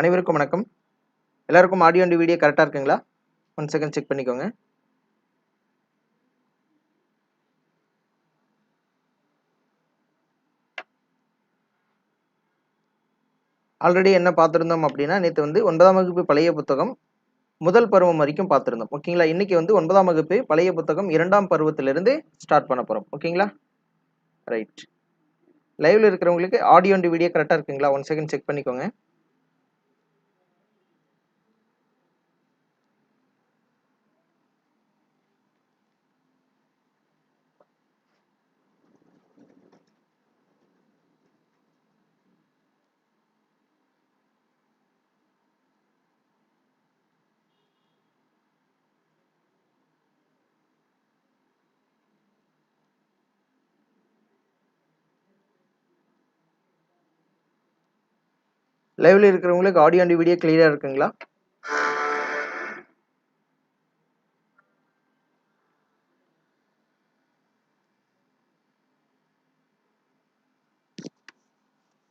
அனைவருக்கும் வணக்கம். எல்லாருக்கும் ஆடியோ அண்ட் வீடியோ கரெக்டாக இருக்குங்களா? ஒன் செகண்ட் செக் பண்ணிக்கோங்க. ஆல்ரெடி என்ன பார்த்துருந்தோம் அப்படின்னா நேற்று வந்து ஒன்பதாம் வகுப்பு பழைய புத்தகம் முதல் பருவம் வரைக்கும் பார்த்துருந்தோம். ஓகேங்களா இன்றைக்கி வந்து ஒன்பதாம் வகுப்பு பழைய புத்தகம் இரண்டாம் பருவத்திலிருந்து ஸ்டார்ட் பண்ண போகிறோம் ஓகேங்களா ரைட் லைவில் இருக்கிறவங்களுக்கு ஆடியோ அண்ட் வீடியோ கரெக்டாக இருக்குங்களா? ஒன் செகண்ட் செக் பண்ணிக்கோங்க. லைவ்ல இருக்கிறவங்களுக்கு ஆடியோ அண்ட் வீடியோ கிளியரா இருக்குங்களா?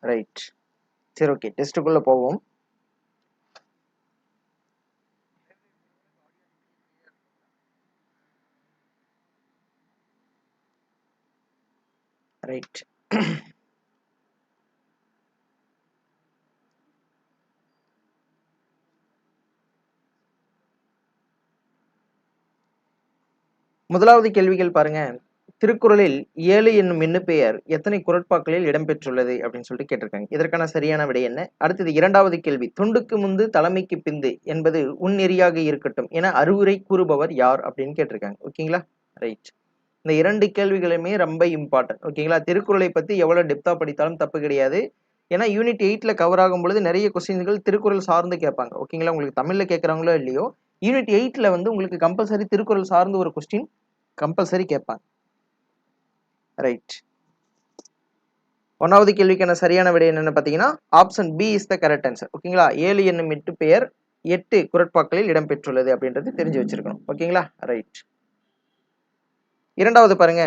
ரைட் சரி ஓகே டெஸ்ட்டுக்குள்ள போவோம். ரைட் முதலாவது கேள்விகள் பாருங்க. திருக்குறளில் ஏழு என்னும் எண்ணு பெயர் எத்தனை குரட்பாக்களில் இடம்பெற்றுள்ளது அப்படின்னு சொல்லிட்டு கேட்டிருக்காங்க. இதற்கான சரியான விடை என்ன? அடுத்தது இரண்டாவது கேள்வி. தொண்டுக்கு முந்து தலைமைக்கு பிந்து என்பது உன் நெறியாக இருக்கட்டும் என அறிவுரை கூறுபவர் யார் அப்படின்னு கேட்டிருக்காங்க. ஓகேங்களா ரைட் இந்த இரண்டு கேள்விகளுமே ரொம்ப இம்பார்ட்டன்ட் ஓகேங்களா திருக்குறளை பத்தி எவ்வளவு டெப்தா படித்தாலும் தப்பு கிடையாது. ஏன்னா யூனிட் எயிட்ல கவர் ஆகும் பொழுது நிறைய கொஸ்டின்கள் திருக்குறள் சார்ந்து கேட்பாங்க. ஓகேங்களா உங்களுக்கு தமிழ்ல கேட்கறாங்களோ இல்லையோ? யூனிட் எயிட்ல வந்து உங்களுக்கு கம்பல்சரி திருக்குறள் சார்ந்து ஒரு கொஸ்டின் கம்பல்சரி கேட்பாங்க. ரைட் ஒன்றாவது கேள்விக்கான சரியான விடை என்னென்னு பார்த்தீங்கன்னா option B is the correct answer ஓகேங்களா ஏழு என்னும் எட்டு பெயர் எட்டு குரட்பாக்களில் இடம்பெற்றுள்ளது அப்படின்றது தெரிஞ்சு வச்சிருக்கணும். ஓகேங்களா ரைட் இரண்டாவது பாருங்க.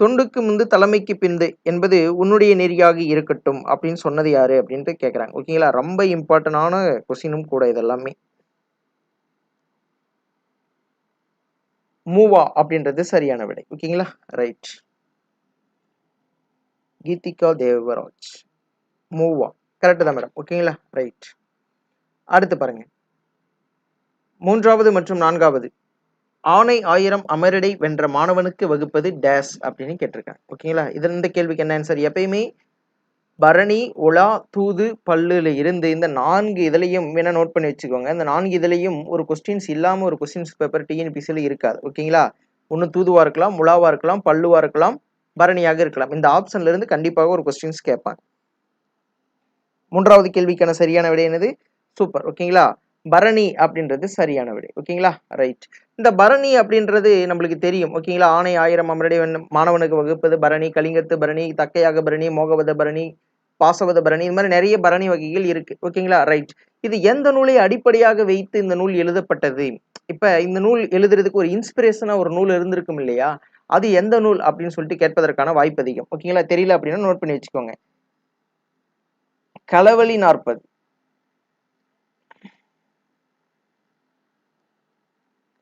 தொண்டுக்கு முந்து தலைமைக்கு பிந்து என்பது உன்னுடைய நெறியாக இருக்கட்டும் அப்படின்னு சொன்னது யாரு அப்படின்ட்டு கேட்குறாங்க ஓகேங்களா ரொம்ப இம்பார்ட்டண்டான கொஸ்டினும் கூட இதெல்லாமே. மூவா அப்படின்றது சரியான விடை. ஓகேங்களா? ரைட் கீதிகா தேவராஜ். மூவா கரெக்டு தான் மேடம் ஓகேங்களா? ரைட் அடுத்து பாருங்க. மூன்றாவது மற்றும் நான்காவது. ஆணை ஆயிரம் அமரடை வென்ற மாணவனுக்கு வகுப்பது டேஸ் அப்படின்னு கேட்டிருக்காங்க. ஓகேங்களா? இதில் இந்த கேள்விக்கு என்ன ஆன்சர் எப்பயுமே பரணி உலா தூது பல்லுல இருந்து இந்த நான்கு இதுலையும் வேணா நோட் பண்ணி வச்சுக்கோங்க. இந்த நான்கு இதுலையும் ஒரு கொஸ்டின்ஸ் இல்லாம ஒரு கொஸ்டின்ஸ் பேப்பர் டிஎன்பிசியில் இருக்காது. ஓகேங்களா ஒன்று தூதுவா இருக்கலாம் உலாவாக இருக்கலாம் பல்லுவா இருக்கலாம் பரணியாக இருக்கலாம். இந்த ஆப்ஷன்ல இருந்து கண்டிப்பாக ஒரு கொஸ்டின்ஸ் கேட்பாங்க. மூன்றாவது கேள்விக்கான சரியான விடை என்னது? சூப்பர் ஓகேங்களா பரணி அப்படின்றது சரியான விடை. ஓகேங்களா ரைட் இந்த பரணி அப்படின்றது நம்மளுக்கு தெரியும். ஓகேங்களா ஆணை ஆயிரம் அமரடி மாணவனுக்கு வகுப்பது பரணி கலிங்கத்து பரணி தக்கையாக பரணி மோகவத பரணி பாசவத பரணி இந்த மாதிரி நிறைய பரணி வகைகள் இருக்கு. ஓகேங்களா? ரைட் இது எந்த நூலை அடிப்படையாக வைத்து இந்த நூல் எழுதப்பட்டது? இப்ப இந்த நூல் எழுதுறதுக்கு ஒரு இன்ஸ்பிரேஷனா ஒரு நூல் இருந்திருக்கும் இல்லையா? அது எந்த நூல் அப்படின்னு சொல்லிட்டு கேட்பதற்கான வாய்ப்பு அதிகம். ஓகேங்களா? தெரியல அப்படின்னா நோட் பண்ணி வச்சுக்கோங்க. களவழி நாற்பது.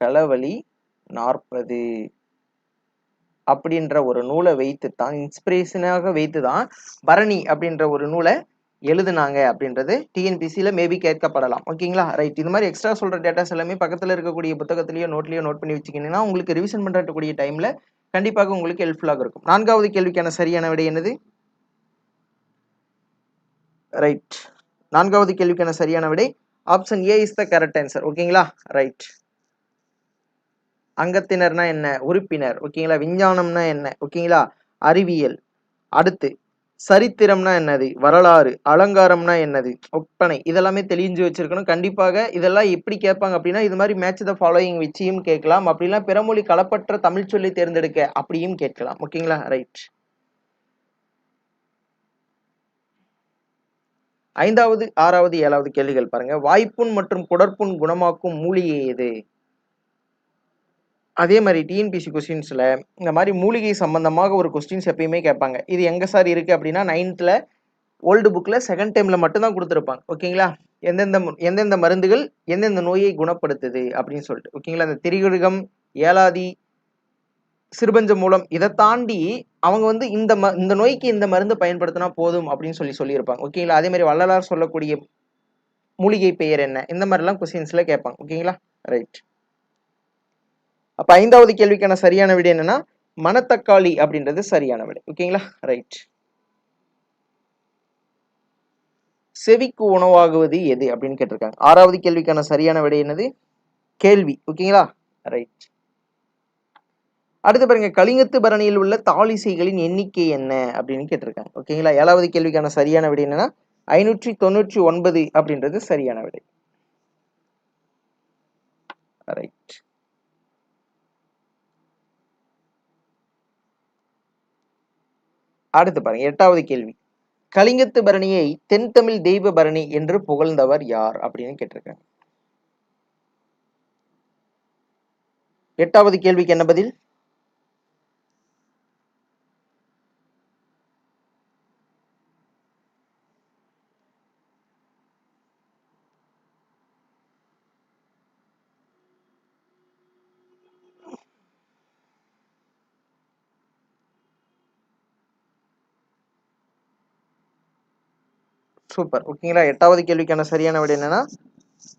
களவழி நாற்பது. அப்படின்ற ஒரு நூலை வைத்து தான் இன்ஸ்பிரேஷனாக வைத்து தான் பரணி அப்படின்ற ஒரு நூலை எழுதுனாங்க அப்படின்றது டிஎன்பிசியில் மேபி கேட்கப்படலாம். ஓகேங்களா ரைட் இது மாதிரி எக்ஸ்ட்ரா சொல்கிற டேட்டாஸ் எல்லாமே பக்கத்தில் இருக்கக்கூடிய புத்தகத்திலேயோ நோட்லேயோ நோட் பண்ணி வச்சுக்கிங்கன்னா உங்களுக்கு ரிவிஷன் பண்ணுறக்கூடிய டைமில் கண்டிப்பாக உங்களுக்கு ஹெல்ப்ஃபுல்லாக இருக்கும். நான்காவது கேள்விக்கான சரியான விடை என்னது? ரைட் நான்காவது கேள்விக்கான சரியான விடை option A is the correct answer ஓகேங்களா ரைட் அங்கத்தினர்னா என்ன? உறுப்பினர். ஓகேங்களா? விஞ்ஞானம்னா என்ன? ஓகேங்களா? அறிவியல். அடுத்து சரித்திரம்னா என்னது? வரலாறு. அலங்காரம்னா என்னது? ஒப்பனை. இதெல்லாமே தெளிஞ்சு வச்சிருக்கணும். கண்டிப்பாக இதெல்லாம் எப்படி கேட்பாங்க அப்படின்னா இது மாதிரி மேட்ச் த ஃபாலோயிங் வச்சியும் கேட்கலாம். அப்படிலாம் பிறமொழி களப்பற்ற தமிழ் சொல்லி தேர்ந்தெடுக்க அப்படியும் கேட்கலாம். ஓகேங்களா? ரைட் ஐந்தாவது ஆறாவது ஏழாவது கேள்விகள் பாருங்க. வாய்ப்புண் மற்றும் குடற்புண் குணமாக்கும் மூலிகை எது? அதே மாதிரி டிஎன்பிசி கொஸ்டின்ஸில் இந்த மாதிரி மூலிகை சம்பந்தமாக ஒரு கொஸ்டின்ஸ் எப்பயுமே கேட்பாங்க. இது எங்கே சார் இருக்குது அப்படின்னா நைன்த்தில் ஓல்டு புக்கில் செகண்ட் டைமில் மட்டும்தான் கொடுத்துருப்பாங்க. ஓகேங்களா? எந்தெந்த எந்தெந்த மருந்துகள் எந்தெந்த நோயை குணப்படுத்துது அப்படின்னு சொல்லிட்டு. ஓகேங்களா? அந்த திரிகிருகம் ஏலாதி சிறுபஞ்ச மூலம் இதை தாண்டி அவங்க வந்து இந்த ம இந்த நோய்க்கு இந்த மருந்து பயன்படுத்தினா போதும் அப்படின்னு சொல்லி சொல்லியிருப்பாங்க. ஓகேங்களா? அதே மாதிரி வள்ளலார் சொல்லக்கூடிய மூலிகை பெயர் என்ன? இந்த மாதிரிலாம் கொஸ்டின்ஸில் கேட்பாங்க. ஓகேங்களா? ரைட் அப்ப ஐந்தாவது கேள்விக்கான சரியான விடை என்னன்னா மணத்தக்காளி அப்படின்றது சரியான விடை. ஓகேங்களா ரைட் செவிக்கு உணவாகுவது எது அப்படின்னு கேட்டிருக்காங்க. ஆறாவது கேள்விக்கான சரியான விடை என்னது? கேள்வி. ஓகேங்களா ரைட் அடுத்து பாருங்க கலிங்கத்து பரணியில் உள்ள தாளிசைகளின் எண்ணிக்கை என்ன அப்படின்னு கேட்டிருக்காங்க. ஓகேங்களா ஏழாவது கேள்விக்கான சரியான விடை என்னன்னா ஐநூற்றி தொண்ணூற்றி ஒன்பது அப்படின்றது சரியான விடை. ரைட் அடுத்து பாருங்க எட்டாவது கேள்வி. கலிங்கத்து பரணியை தென்தமிழ் தெய்வ பரணி என்று புகழ்ந்தவர் யார் அப்படின்னு கேட்டிருக்காங்க. எட்டாவது கேள்விக்கு என்ன பதில்? சூப்பர் ஓகேங்களா? எட்டாவது கேள்விக்கான சரியான விடை என்னன்னா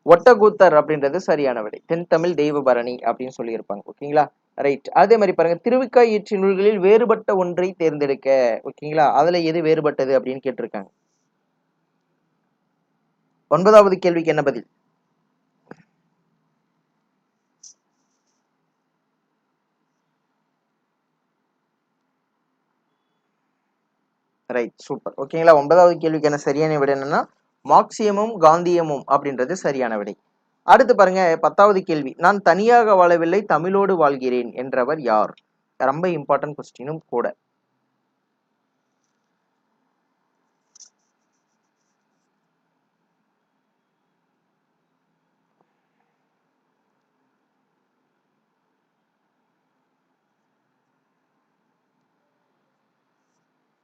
ஒட்டகூத்தர் அப்படின்றது சரியான விடை. தென் தமிழ் தெய்வ பரணி அப்படின்னு சொல்லியிருப்பாங்க. ஓகேங்களா? ரைட் அதே மாதிரி பாருங்க திருவிக்காய் இயற்றிய நூல்களில் வேறுபட்ட ஒன்றை தேர்ந்தெடுக்க. ஓகேங்களா? அதுல எது வேறுபட்டது அப்படின்னு கேட்டிருக்காங்க. ஒன்பதாவது கேள்விக்கு என்ன பதில்? ரைட் சூப்பர் ஓகேங்களா ஒன்பதாவது கேள்விக்கான சரியான விடை என்னன்னா மார்க்சியமும் காந்தியமும் அப்படின்றது சரியான விடை. அடுத்து பாருங்க பத்தாவது கேள்வி. நான் தனியாக வாழவில்லை தமிழோடு வாழ்கிறேன் என்றவர் யார்? ரொம்ப இம்பார்ட்டன்ட் கொஸ்டினும் கூட.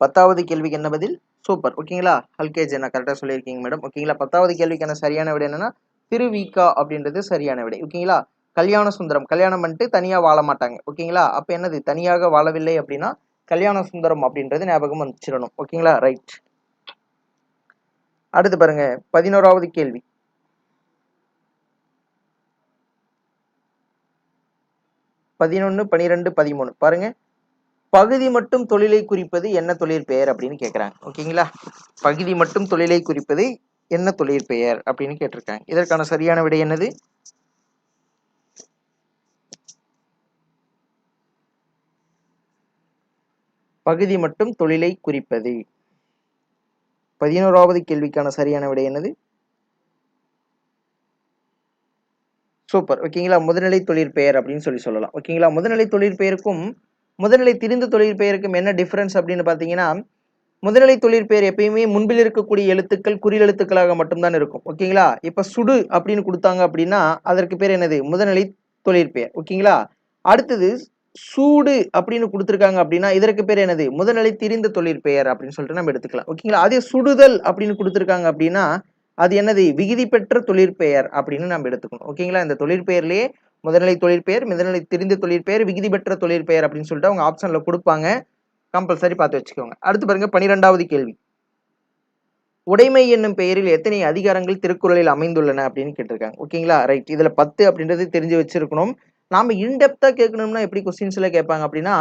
பத்தாவது கேள்விக்கு என்ன பதில்? சூப்பர். ஓகேங்களா? ஹல்கேஜ் என்ன கரெக்டாக சொல்லியிருக்கீங்க மேடம் ஓகேங்களா? பத்தாவது கேள்விக்கான சரியான விடை என்னன்னா திருவிக்கா அப்படின்றது சரியான விடை. ஓகேங்களா? கல்யாண சுந்தரம். கல்யாணம் பண்ணிட்டு தனியாக வாழ மாட்டாங்க. ஓகேங்களா? அப்போ என்னது? தனியாக வாழவில்லை அப்படின்னா கல்யாண சுந்தரம் அப்படின்றது ஞாபகம் வச்சிடணும் ஓகேங்களா? ரைட் அடுத்து பாருங்க. பதினோராவது கேள்வி. பதினொன்று பனிரெண்டு பதிமூணு. பாருங்க. பகுதி மட்டும் தொழிலை குறிப்பது என்ன தொழில் பெயர் அப்படின்னு கேட்குறாங்க ஓகேங்களா? பகுதி மட்டும் தொழிலை குறிப்பது என்ன தொழில் பெயர் அப்படின்னு கேட்டிருக்காங்க. இதற்கான சரியான விடை என்னது? பகுதி மட்டும் தொழிலை குறிப்பது. பதினோராவது கேள்விக்கான சரியான விடை என்னது? சூப்பர். ஓகேங்களா? முதுநிலை தொழிற்பெயர் அப்படின்னு சொல்லி சொல்லலாம். ஓகேங்களா? முதுநிலை தொழிற்பெயருக்கும் முதநிலை திரிந்த தொழிற்பெயருக்கும் என்ன டிஃப்ரென்ஸ் அப்படின்னு பார்த்தீங்கன்னா முதல்நிலை தொழிற்பெயர் எப்பயுமே முன்பில் இருக்கக்கூடிய எழுத்துக்கள் குறில் எழுத்துக்களாக மட்டும்தான் இருக்கும். ஓகேங்களா இப்போ சுடு அப்படின்னு கொடுத்தாங்க அப்படின்னா அதற்கு பேர் என்னது? முதல்நிலை தொழிற்பெயர் ஓகேங்களா அடுத்தது சூடு அப்படின்னு கொடுத்துருக்காங்க அப்படின்னா இதற்கு பேர் என்னது? முதுநிலை திரிந்த தொழிற்பெயர் அப்படின்னு சொல்லிட்டு நம்ம எடுத்துக்கலாம். ஓகேங்களா அதே சுடுதல் அப்படின்னு கொடுத்துருக்காங்க அப்படின்னா அது என்னது? விகுதி பெற்ற தொழிற்பெயர் அப்படின்னு நம்ம எடுத்துக்கணும். ஓகேங்களா இந்த தொழிற்பெயர்லேயே முதல்நிலை தொழிற்பெயர் முதல்நிலை தெரிந்த தொழிற்பெயர் விகுதி பெற்ற தொழிற்பெயர் அப்படின்னு சொல்லிட்டு அவங்க ஆப்ஷனில் கொடுப்பாங்க. கம்பல்சரி பார்த்து வச்சுக்கோங்க. அடுத்து பாருங்க பனிரெண்டாவது கேள்வி. உடைமை என்னும் பெயரில் எத்தனை அதிகாரங்கள் திருக்குறளில் அமைந்துள்ளன அப்படின்னு கேட்டிருக்காங்க. ஓகேங்களா ரைட் இதில் பத்து அப்படின்றது தெரிஞ்சு வச்சிருக்கணும். நாம இன்டெப்தா கேட்கணும்னா எப்படி கொஸ்டின்ஸ்ல கேட்பாங்க அப்படின்னா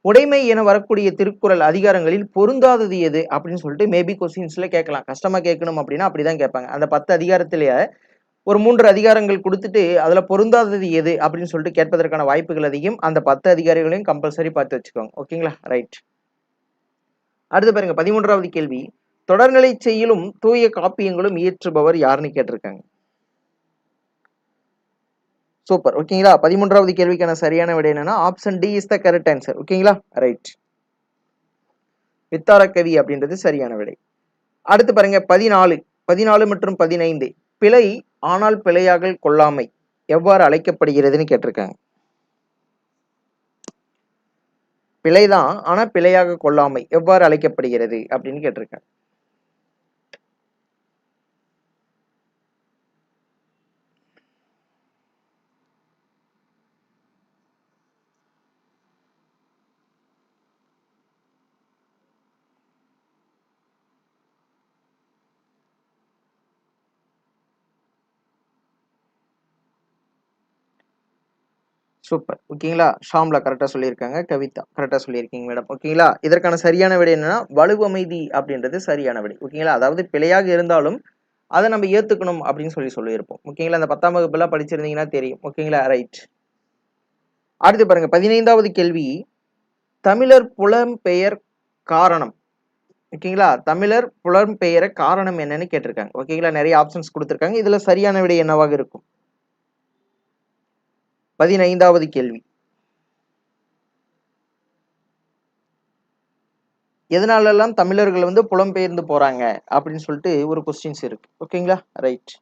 உடைமை என வரக்கூடிய திருக்குறள் அதிகாரங்களில் பொருந்தாதது எது அப்படின்னு சொல்லிட்டு மேபி கொஸ்டின்ஸ்ல கேட்கலாம். கஷ்டமா கேட்கணும் அப்படின்னா அப்படிதான் கேட்பாங்க. அந்த பத்து அதிகாரத்திலேயே ஒரு மூன்று அதிகாரங்கள் கொடுத்துட்டு அதில் பொருந்தாதது எது அப்படின்னு சொல்லிட்டு கேட்பதற்கான வாய்ப்புகள் அதிகம். அந்த பத்து அதிகாரிகளையும் கம்பல்சரி பார்த்து வச்சுக்கோங்க. ஓகேங்களா ரைட் அடுத்து பாருங்க பதிமூன்றாவது கேள்வி. தொடர்நிலை செய்யலும் தூய காப்பியங்களும் இயற்றுபவர் யாருன்னு கேட்டிருக்காங்க. சூப்பர் ஓகேங்களா பதிமூன்றாவது கேள்விக்கான சரியான விடை என்னன்னா option D is the correct answer ஓகேங்களா ரைட் வித்தார கவி அப்படின்றது சரியான விடை. அடுத்து பாருங்க பதினாலு. பதினாலு மற்றும் பதினைந்து. பிழை ஆனால் பிழையாக கொள்ளாமை எவ்வாறு அழைக்கப்படுகிறதுன்னு கேட்டிருக்காங்க. பிழைதான் ஆனா பிழையாக கொள்ளாமை எவ்வாறு அழைக்கப்படுகிறது அப்படின்னு கேட்டிருக்காங்க. சூப்பர் ஓகேங்களா? ஷாம்லா கரெக்டாக சொல்லியிருக்காங்க. கவிதா கரெக்டாக சொல்லியிருக்கீங்க மேடம் ஓகேங்களா? இதற்கான சரியான விடை என்னன்னா வலுவமைதி அப்படின்றது சரியான விடை. ஓகேங்களா? அதாவது பிழையாக இருந்தாலும் அதை நம்ம ஏற்றுக்கணும் அப்படின்னு சொல்லி சொல்லியிருப்போம். ஓகேங்களா? அந்த பத்தாம் வகுப்புலாம் படிச்சிருந்தீங்கன்னா தெரியும். ஓகேங்களா? ரைட் அடுத்து பாருங்க. பதினைந்தாவது கேள்வி. தமிழர் புலம்பெயர் காரணம். ஓகேங்களா? தமிழர் புலம்பெயர காரணம் என்னன்னு கேட்டிருக்காங்க. ஓகேங்களா? நிறைய ஆப்ஷன்ஸ் கொடுத்துருக்காங்க. இதுல சரியான விடை என்னவாக இருக்கும்? பதினைந்தாவது கேள்வி. எதனாலெல்லாம் தமிழர்கள் வந்து புலம்பெயர்ந்து போறாங்க? அப்படின்னு சொல்லிட்டு ஒரு கொஸ்டின்ஸ் இருக்கு. ஓகேங்களா ரைட்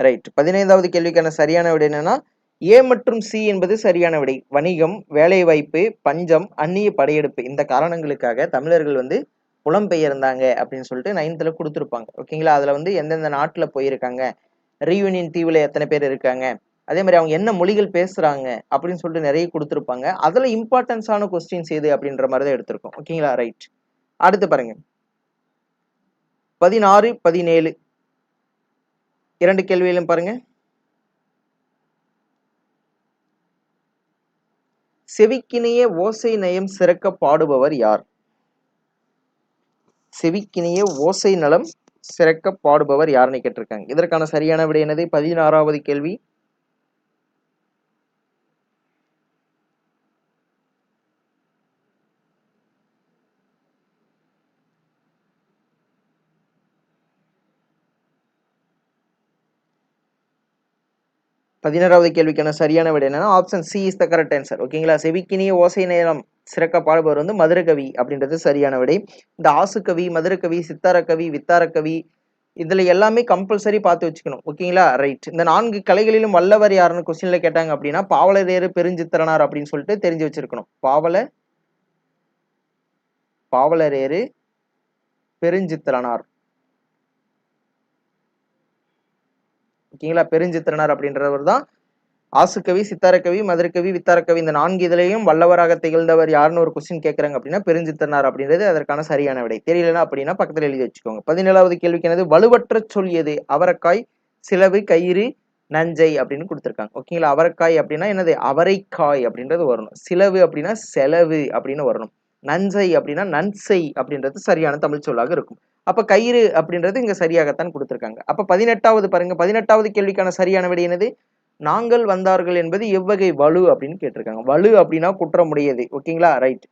ரைட் பதினைந்தாவது கேள்விக்கான சரியான விடை என்னன்னா ஏ மற்றும் சி என்பது சரியான விடை. வணிகம் வேலைவாய்ப்பு பஞ்சம் அந்நிய படையெடுப்பு. இந்த காரணங்களுக்காக தமிழர்கள் வந்து புலம்பெயர்ந்தாங்க அப்படின்னு சொல்லிட்டு நைன்த்தில் கொடுத்துருப்பாங்க. ஓகேங்களா அதில் வந்து எந்தெந்த நாட்டில் போயிருக்காங்க? ரீயூனியன் தீவில் எத்தனை பேர் இருக்காங்க? அதே மாதிரி அவங்க என்ன மொழிகள் பேசுகிறாங்க அப்படின்னு சொல்லிட்டு நிறைய கொடுத்துருப்பாங்க. அதில் இம்பார்ட்டன்ஸான கொஸ்டின்ஸ் எது அப்படின்ற மாதிரி தான் எடுத்திருக்கோம். ஓகேங்களா ரைட் அடுத்து பாருங்க. பதினாறு பதினேழு. இரண்டு கேள்வியிலும் பாருங்க. செவிக்கினிய ஓசை நயம் சிறக்க பாடுபவர் யார்? செவிக்கினிய ஓசை நலம் சிறக்க பாடுபவர் யாருன்னு கேட்டிருக்காங்க. இதற்கான சரியான விடை என்னது? பதினாறாவது கேள்வி. பதினாறாவது கேள்விக்கான சரியான விடை என்னன்னா option C is the correct answer ஓகேங்களா செவிக்கினிய ஓசை நேரம் சிறக்க பாடுபவர் வந்து மதுரகவி அப்படின்றது சரியான விடை. இந்த ஆசுக்கவி மதுரகவி சித்தாரக்கவி வித்தாரக்கவி இதில் எல்லாமே கம்பல்சரி பார்த்து வச்சுக்கணும். ஓகேங்களா ரைட் இந்த நான்கு கலைகளிலும் வல்லவர் யாருன்னு கொஸ்டின்ல கேட்டாங்க அப்படின்னா பாவலரேறு பெருஞ்சித்திரனார் அப்படின்னு சொல்லிட்டு தெரிஞ்சு வச்சிருக்கணும். பாவல பாவலரேறு பெருஞ்சித்திரனார். ஓகேங்களா? பெருஞ்சித்திரனார் அப்படின்றவர் தான். ஆசுக்கவி சித்தாரக்கவி மதுரக்கவி வித்தாரக்கவி இந்த நான்கு இதுலையும் வல்லவராக திகழ்ந்தவர் யாருன்னு ஒரு கொஸ்டின் கேட்கறாங்க அப்படின்னா பெருஞ்சித்திரனார் அப்படின்றது அதற்கான சரியான விடை. தெரியலனா அப்படின்னா பக்கத்தில் எழுதி வச்சுக்கோங்க. பதினேழாவது கேள்விக்கு என்னது? வலுவற்ற சொல் எது? அவரைக்காய் சிலவு கயிறு நஞ்சை அப்படின்னு கொடுத்துருக்காங்க. ஓகேங்களா? அவரைக்காய் அப்படின்னா என்னது? அவரைக்காய் அப்படின்றது வரணும். சிலவு அப்படின்னா செலவு அப்படின்னு வரணும். நன்சை அப்படின்னா நன்சை அப்படின்றது சரியான தமிழ் சொல்லாக இருக்கும். அப்ப கயிறு அப்படின்றது இங்க சரியாகத்தான் கொடுத்துருக்காங்க. அப்ப பதினெட்டாவது பாருங்க. பதினெட்டாவது கேள்விக்கான சரியான விடை என்னது? நாங்கள் வந்தார்கள் என்பது எவ்வகை வலு அப்படின்னு கேட்டிருக்காங்க. வலு அப்படின்னா குற்றமுடையது ஓகேங்களா ரைட்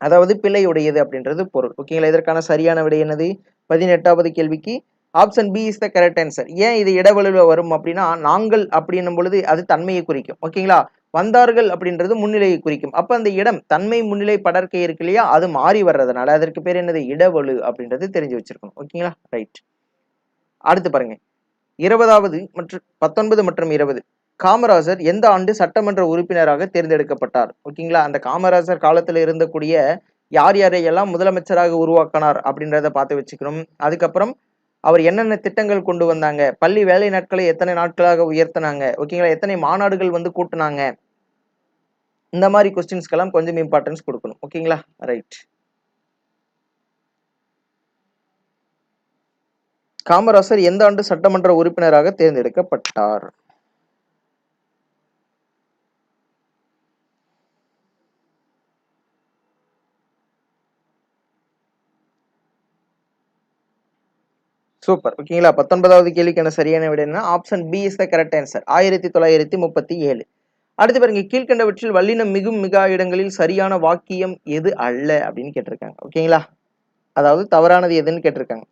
அதாவது பிழையுடையது அப்படின்றது பொருள். ஓகேங்களா இதற்கான சரியான விடை என்னது? பதினெட்டாவது கேள்விக்கு option B is the correct answer ஏன் இது இடவலுல வரும் அப்படின்னா நாங்கள் அப்படின்னும் பொழுது அது தன்மையை குறிக்கும். ஓகேங்களா வந்தார்கள் அப்படின்றது முன்னிலையை குறிக்கும். அப்ப அந்த இடம் தன்மை முன்னிலை படர்க்கை இருக்கு இல்லையா? அது மாறி வர்றதுனால அதற்கு பேர் என்னது? இடவலு அப்படின்றது தெரிஞ்சு வச்சிருக்கணும். ஓகேங்களா ரைட் அடுத்து பாருங்க. இருபதாவது மற்றும் பத்தொன்பது மற்றும் இருபது. காமராஜர் எந்த ஆண்டு சட்டமன்ற உறுப்பினராக தேர்ந்தெடுக்கப்பட்டார்? ஓகேங்களா அந்த காமராஜர் காலத்துல இருந்தக்கூடிய யார் யாரையெல்லாம் முதலமைச்சராக உருவாக்கினார் அப்படின்றத பார்த்து வச்சுக்கணும். அதுக்கப்புறம் அவர் என்னென்ன திட்டங்கள் கொண்டு வந்தாங்க? பள்ளி வேலை நாட்களை எத்தனை நாட்களாக உயர்த்தினாங்க? ஓகேங்களா எத்தனை மாநாடுகள் வந்து கூட்டினாங்க? இந்த மாதிரி கொஸ்டின்ஸ்க்கெல்லாம் கொஞ்சம் இம்பார்ட்டன்ஸ் கொடுக்கணும். ஓகேங்களா ரைட் காமராசர் எந்த ஆண்டு சட்டமன்ற உறுப்பினராக தேர்ந்தெடுக்கப்பட்டார்? சூப்பர். ஓகேங்களா? பத்தொன்பதாவது கேள்விக்கான சரியான விட என்ன option B is the correct answer ஆயிரத்தி தொள்ளாயிரத்தி முப்பத்தி ஏழு. அடுத்து பாருங்க கீழ்கண்டவற்றில் வல்லினம் மிகும் மிகா இடங்களில் சரியான வாக்கியம் எது அல்ல அப்படின்னு கேட்டிருக்காங்க. ஓகேங்களா? அதாவது தவறானது எதுன்னு கேட்டிருக்காங்க.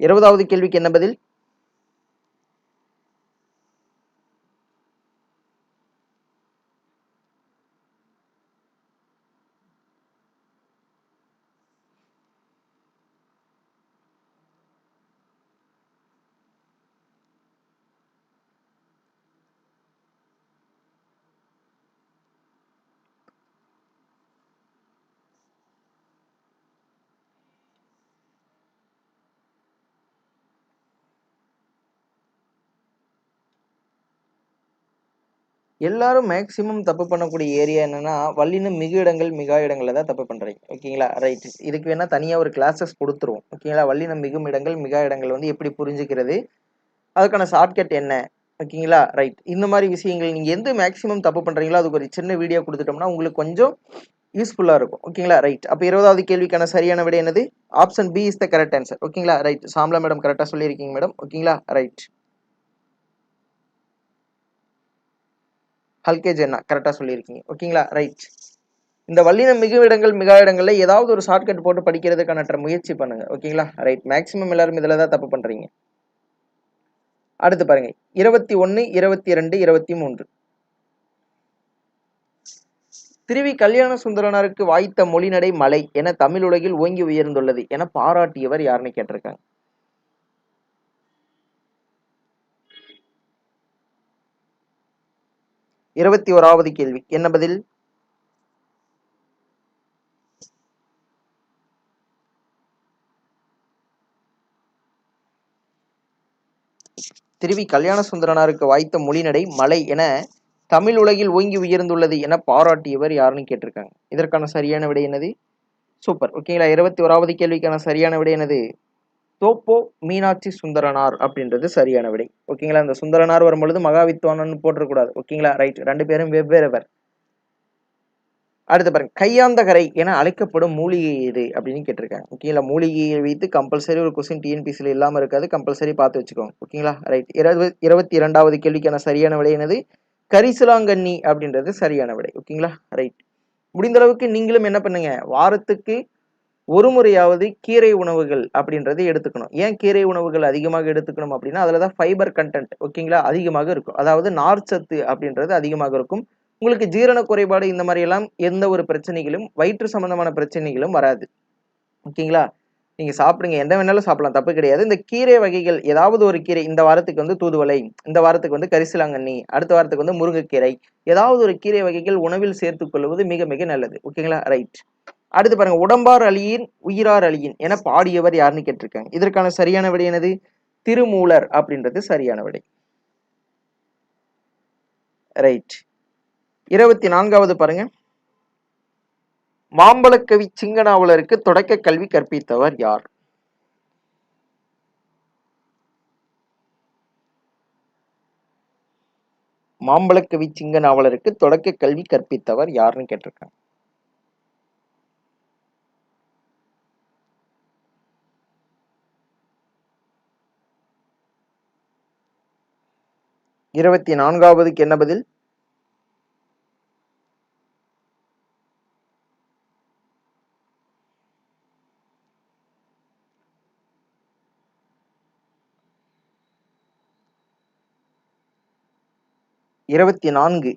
இருபதாவது கேள்விக்கு என்ன பதில்? எல்லாரும் மேக்ஸிமம் தப்பு பண்ணக்கூடிய ஏரியா என்னன்னா வல்லினம் மிகு இடங்கள் மிகா இடங்கள்ல தான் தப்பு பண்றீங்க. ஓகேங்களா? ரைட் இதுக்கு வேணா தனியா ஒரு கிளாஸஸ் கொடுத்துருவோம். ஓகேங்களா? வல்லினம் மிகும் இடங்கள் மிகா இடங்கள் வந்து எப்படி புரிஞ்சுக்கிறது? அதுக்கான ஷார்ட்கட் என்ன? ஓகேங்களா? ரைட் இந்த மாதிரி விஷயங்கள் நீங்க எந்த மேக்ஸிமம் தப்பு பண்றீங்களோ அதுக்கு ஒரு சின்ன வீடியோ கொடுத்துட்டோம்னா உங்களுக்கு கொஞ்சம் யூஸ்ஃபுல்லா இருக்கும். ஓகேங்களா? ரைட் அப்போ இருபதாவது கேள்விக்கான சரியான விட என்னது? Option B is the correct answer ஓகேங்களா? ரைட் சாம்லா மேடம் கரெக்டாக சொல்லியிருக்கீங்க மேடம் ஓகேங்களா? ரைட் ஹல்கேஜ் என்ன கரெக்டாக சொல்லியிருக்கீங்க. ஓகேங்களா ரைட் இந்த வல்லினம் மிகு இடங்கள் மிகா இடங்களில் ஏதாவது ஒரு ஷார்ட்கட் போட்டு படிக்கிறதுக்கான முயற்சி பண்ணுங்க. ஓகேங்களா ரைட் மேக்ஸிமம் எல்லாரும் இதில் தான் தப்பு பண்ணுறீங்க அடுத்து பாருங்க. இருபத்தி ஒன்று இருபத்தி ரெண்டு இருபத்தி மூன்று. திருவி கல்யாண சுந்தரனாருக்கு வாய்த்த மொழிநடை மலை என தமிழ் உலகில் ஓங்கி உயர்ந்துள்ளது என பாராட்டியவர் யாருன்னு கேட்டிருக்காங்க. இருபத்தி ஓராவது கேள்வி. என்ன பதில்? திருவி கல்யாண சுந்தரனாருக்கு வாய்த்த மொழிநடை மலை என தமிழ் உலகில் ஓங்கி உயர்ந்துள்ளது என பாராட்டியவர் யாருன்னு கேட்டிருக்காங்க. இதற்கான சரியான விடை என்னது? சூப்பர். ஓகேங்களா? இருபத்தி ஓராவது கேள்விக்கான சரியான விடை என்னது? தோப்போ மீனாட்சி சுந்தரனார் அப்படின்றது சரியான விடை. ஓகேங்களா? இந்த சுந்தரனார் வரும்பொழுது மகாவித்வானன் போட்டுறக்கூடாது ஓகேங்களா? ரைட் ரெண்டு பேரும் வெவ்வேறுவர். அடுத்து பாருங்க. கையாந்தகரை என அழைக்கப்படும் மூலிகை எது அப்படின்னு கேட்டிருக்காங்க. ஓகேங்களா? மூலிகையை வைத்து கம்பல்சரி ஒரு கொஸ்டின் டிஎன்பிசியில் இல்லாமல் இருக்காது. கம்பல்சரி பார்த்து வச்சுக்கோங்க. ஓகேங்களா? ரைட் இருபது இருபத்தி இரண்டாவது கேள்விக்கான சரியான விடை என்னது? கரிசலாங்கண்ணி அப்படின்றது சரியான விடை. ஓகேங்களா? ரைட் முடிந்த அளவுக்கு நீங்களும் என்ன பண்ணுங்க? வாரத்துக்கு ஒரு முறையாவது கீரை உணவுகள் அப்படின்றத எடுத்துக்கணும். ஏன் கீரை உணவுகள் அதிகமாக எடுத்துக்கணும் அப்படின்னா அதில் தான் ஃபைபர் கண்டென்ட் ஓகேங்களா அதிகமாக இருக்கும். அதாவது நார்ச்சத்து அப்படின்றது அதிகமாக இருக்கும். உங்களுக்கு ஜீரண குறைபாடு இந்த மாதிரியெல்லாம் எந்த ஒரு பிரச்சனைகளும் வயிற்று சம்பந்தமான பிரச்சனைகளும் வராது. ஓகேங்களா? நீங்கள் சாப்பிடுங்க. எந்த வேணாலும் சாப்பிடலாம். தப்பு கிடையாது. இந்த கீரை வகைகள் ஏதாவது ஒரு கீரை இந்த வாரத்துக்கு வந்து தூதுவளை இந்த வாரத்துக்கு வந்து கரிசலாங்கண்ணி அடுத்த வாரத்துக்கு வந்து முருங்கைக்கீரை ஏதாவது ஒரு கீரை வகைகள் உணவில் சேர்த்துக் கொள்வது மிக மிக நல்லது. ஓகேங்களா? ரைட். அடுத்து பாருங்க உடம்பார் அழியின் உயிரார் அழியின் என பாடியவர் யாருன்னு கேட்டிருக்காங்க. இதற்கான சரியான விடை என்னது? திருமூலர் அப்படின்றது சரியான விடை. ரைட் இருபத்தி நான்காவது பாருங்க. மாம்பழக்கவி சிங்கனாவலருக்கு தொடக்க கல்வி கற்பித்தவர் யார்? மாம்பழக்கவி சிங்கனாவலருக்கு தொடக்க கல்வி கற்பித்தவர் யாருன்னு கேட்டிருக்காங்க. இருபத்தி நான்காவதுக்கு என்ன பதில்? இருபத்தி நான்கு.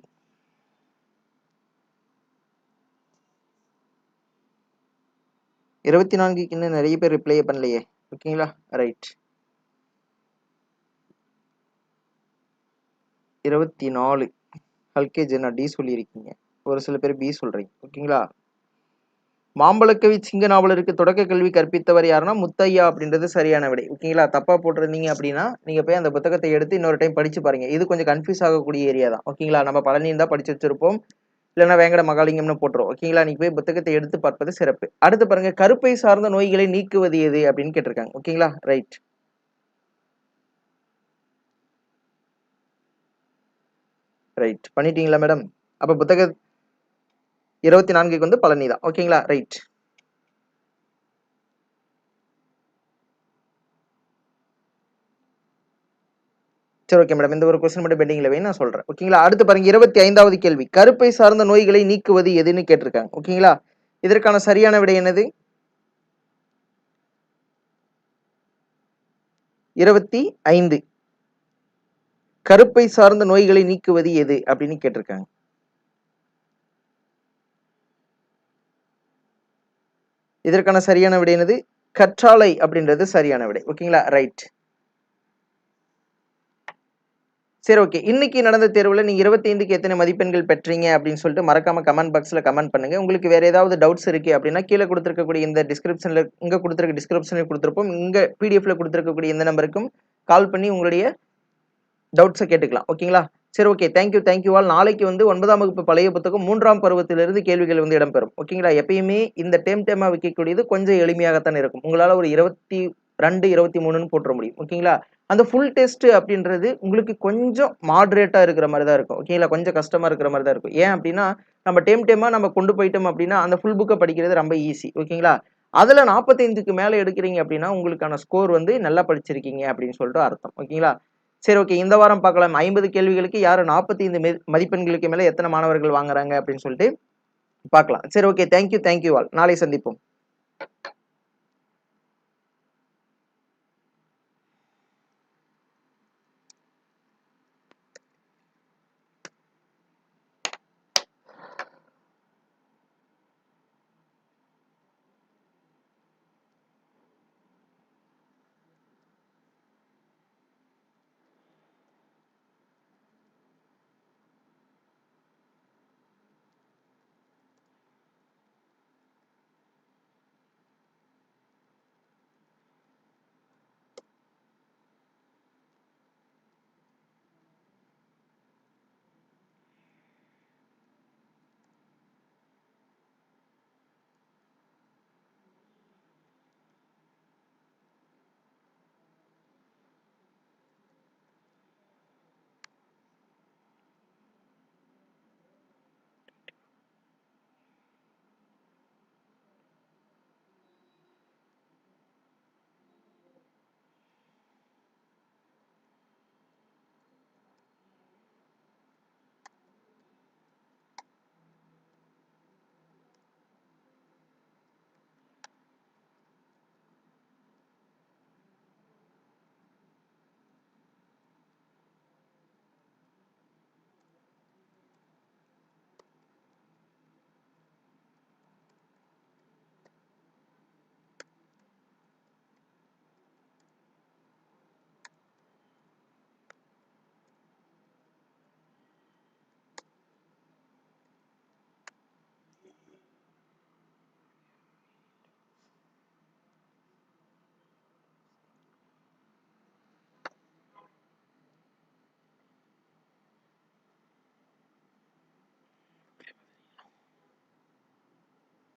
இருபத்தி நான்குக்கு இன்னும் நிறைய பேர் ரிப்ளை பண்ணலையே. ஓகேங்களா? ரைட் இருபத்தி நாலு. ஹல்கேஜ் என்ன டி சொல்லியிருக்கீங்க? ஒரு சில பேர் பி சொல்கிறீங்க ஓகேங்களா? மாம்பழக்கவி சிங்க நாவலருக்கு தொடக்க கல்வி கற்பித்தவர் யாருன்னா முத்தையா அப்படின்றது சரியான விடை. ஓகேங்களா? தப்பா போட்டிருந்தீங்க அப்படின்னா நீங்க போய் அந்த புத்தகத்தை எடுத்து இன்னொரு டைம் படிச்சு பாருங்க. இது கொஞ்சம் கன்ஃபியூஸ் ஆகக்கூடிய ஏரியா தான். ஓகேங்களா? நம்ம பழனியும் தான் படிச்சு வச்சிருப்போம். இல்லைன்னா வேங்கட மகாலிங்கம்னு போட்டுரும். ஓகேங்களா? நீங்க போய் புத்தகத்தை எடுத்து பார்ப்பது சிறப்பு. அடுத்து பாருங்க கருப்பை சார்ந்த நோய்களை நீக்குவது எது அப்படின்னு கேட்டிருக்காங்க. ஓகேங்களா? ரைட் ரைட் பண்ணிட்டீங்களா மேடம் அப்போ புத்தக இருபத்தி நான்குக்கு வந்து பழனி தான் ஓகேங்களா ரைட் சரி ஓகே மேடம் இந்த ஒரு கொஸ்டின் மட்டும் பெண்டிங்கில் வை நான் சொல்கிறேன் ஓகேங்களா அடுத்து பாருங்க இருபத்தி ஐந்தாவது கேள்வி. கருப்பை சார்ந்த நோய்களை நீக்குவது எதுன்னு கேட்டிருக்காங்க. ஓகேங்களா இதற்கான சரியான விடை என்னது? இருபத்தி ஐந்து கருப்பை சார்ந்த நோய்களை நீக்குவது எது அப்படின்னு கேட்டிருக்காங்க. இதற்கான சரியான விடை என்னது? கற்றாழை அப்படின்றது சரியான விடை. ஓகேங்களா? ரைட் சரி ஓகே இன்னைக்கு நடந்த தேர்வில் நீங்கள் இருபத்தைந்துக்கு எத்தனை மதிப்பெண்கள் பெற்றீங்க அப்படின்னு சொல்லிட்டு மறக்காம கமெண்ட் பாக்ஸில் கமெண்ட் பண்ணுங்க. உங்களுக்கு வேற ஏதாவது டவுட்ஸ் இருக்கு அப்படின்னா கீழே கொடுத்துருக்கக்கூடிய இந்த டிஸ்கிரிப்ஷனில் இங்கே கொடுத்துருக்க டிஸ்கிரிப்ஷனில் கொடுத்துருப்போம். இங்கே பிடிஎஃப்ல கொடுத்துருக்கக்கூடிய இந்த நம்பருக்கும் கால் பண்ணி உங்களுடைய டவுட்ஸை கேட்டுக்கலாம். ஓகேங்களா? சரி ஓகே தேங்க்யூ தேங்க்யூ ஆல் நாளைக்கு வந்து ஒன்பதாம் வகுப்பு பழைய புத்தகம் மூன்றாம் பருவத்திலிருந்து கேள்விகள் வந்து இடம்பெறும். ஓகேங்களா? எப்பயுமே இந்த டேம் டேமா வைக்கக்கூடியது கொஞ்சம் எளிமையாகத்தான் இருக்கும். உங்களால் ஒரு இருபத்தி ரெண்டு இருபத்தி மூணுன்னு போட்டுற முடியும். ஓகேங்களா? அந்த ஃபுல் டெஸ்ட் அப்படின்றது உங்களுக்கு கொஞ்சம் மாட்ரேட்டாக இருக்கிற மாதிரி தான் இருக்கும். ஓகேங்களா? கொஞ்சம் கஷ்டமாக இருக்கிற மாதிரி தான் இருக்கும். ஏன் அப்படின்னா நம்ம டேம் டேமாக நம்ம கொண்டு போயிட்டோம் அப்படின்னா அந்த ஃபுல் புக்கை படிக்கிறது ரொம்ப ஈஸி ஓகேங்களா? அதில் நாற்பத்தைந்துக்கு மேலே எடுக்கிறீங்க அப்படின்னா உங்களுக்கான ஸ்கோர் வந்து நல்லா படிச்சிருக்கீங்க அப்படின்னு சொல்லிட்டு அர்த்தம். ஓகேங்களா? சரி ஓகே இந்த வாரம் பார்க்கலாம். ஐம்பது கேள்விகளுக்கு யாரு நாற்பத்தி ஐந்து மதிப்பெண்களுக்கு மேல எத்தனை மாணவர்கள் வாங்குறாங்க அப்படின்னு சொல்லிட்டு பார்க்கலாம். சரி ஓகே தேங்க்யூ தேங்க்யூ ஆல் நாளை சந்திப்போம்.